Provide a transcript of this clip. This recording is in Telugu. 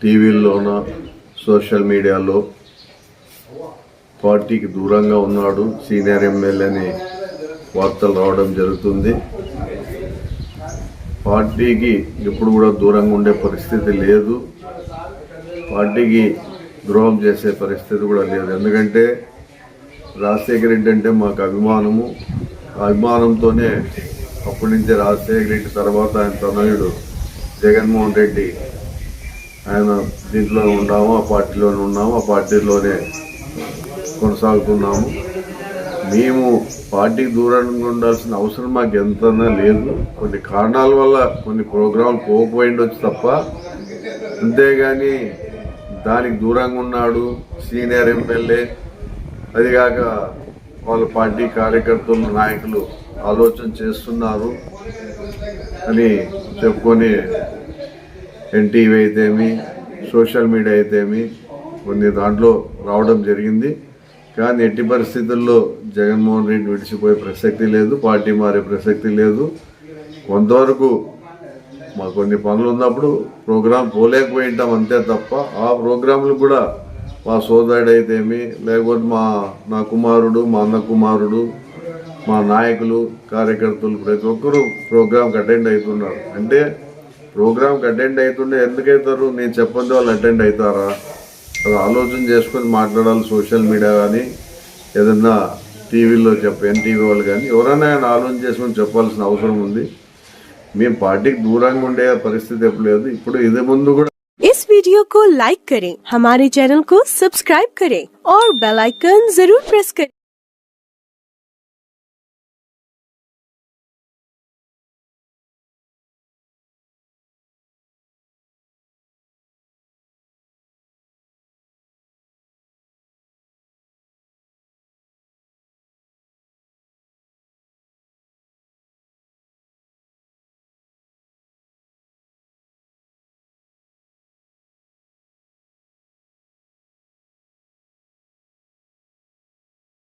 టీవీల్లోన సోషల్ మీడియాలో పార్టీకి దూరంగా ఉన్నాడు సీనియర్ ఎమ్మెల్యేని వార్తలు రావడం జరుగుతుంది. పార్టీకి ఎప్పుడు కూడా దూరంగా ఉండే పరిస్థితి లేదు. పార్టీకి ద్రోహం చేసే పరిస్థితి కూడా లేదు. ఎందుకంటే రాజశేఖర రెడ్డి అంటే మాకు అభిమానము. అభిమానంతోనే అప్పటి నుంచి రాజశేఖర రెడ్డి తర్వాత ఆయన తనయుడు జగన్మోహన్ రెడ్డి ఆయన దీంట్లో ఉన్నాము ఆ పార్టీలోనే ఉన్నాము ఆ పార్టీలోనే కొనసాగుతున్నాము. మేము పార్టీకి దూరంగా ఉండాల్సిన అవసరం మాకు ఎంతనా లేదు. కొన్ని కారణాల వల్ల కొన్ని ప్రోగ్రాంలు పోకపోయిండొచ్చు తప్ప అంతేగాని దానికి దూరంగా ఉన్నాడు సీనియర్ ఎమ్మెల్యే. అదిగాక వాళ్ళ పార్టీ కార్యకర్తలు నాయకులు ఆలోచన చేస్తున్నారు. అని చెప్పుకొని ఎన్టీవీ అయితేమి సోషల్ మీడియా అయితేమి కొన్ని దాంట్లో రావడం జరిగింది. కానీ ఎట్టి పరిస్థితుల్లో జగన్మోహన్ రెడ్డి విడిచిపోయే ప్రసక్తి లేదు పార్టీ మారే ప్రసక్తి లేదు. కొంతవరకు మా కొన్ని పనులు ఉన్నప్పుడు ప్రోగ్రాం పోలేకపోయింటాం అంతే తప్ప ఆ ప్రోగ్రాంలు కూడా మా సోదరుడు అయితేమి లేకపోతే మా నా కుమారుడు మా అన్న కుమారుడు మా నాయకులు కార్యకర్తలు ప్రతి ఒక్కరూ ప్రోగ్రాంకి అటెండ్ అవుతున్నారు అంటే ప్రోగ్రాంకి అటెండ్ అవుతుండే ఎందుకు అవుతారు నేను చెప్పండి వాళ్ళు అటెండ్ అవుతారా అది ఆలోచన చేసుకొని మాట్లాడాలి సోషల్ మీడియా కానీ ఏదన్నా టీవీలో చెప్ప ఎన్టీవీ వాళ్ళు కానీ ఎవరైనా ఆయన ఆలోచన చేసుకొని చెప్పాల్సిన అవసరం ఉంది మేము పార్టీకి దూరంగా ఉండే పరిస్థితి ఎప్పుడు లేదు ఇప్పుడు ఇది ముందు కూడా इस वीडियो को लाइक करें हमारे चैनल को सब्सक्राइब करें और बेल आइकन जरूर प्रेस करें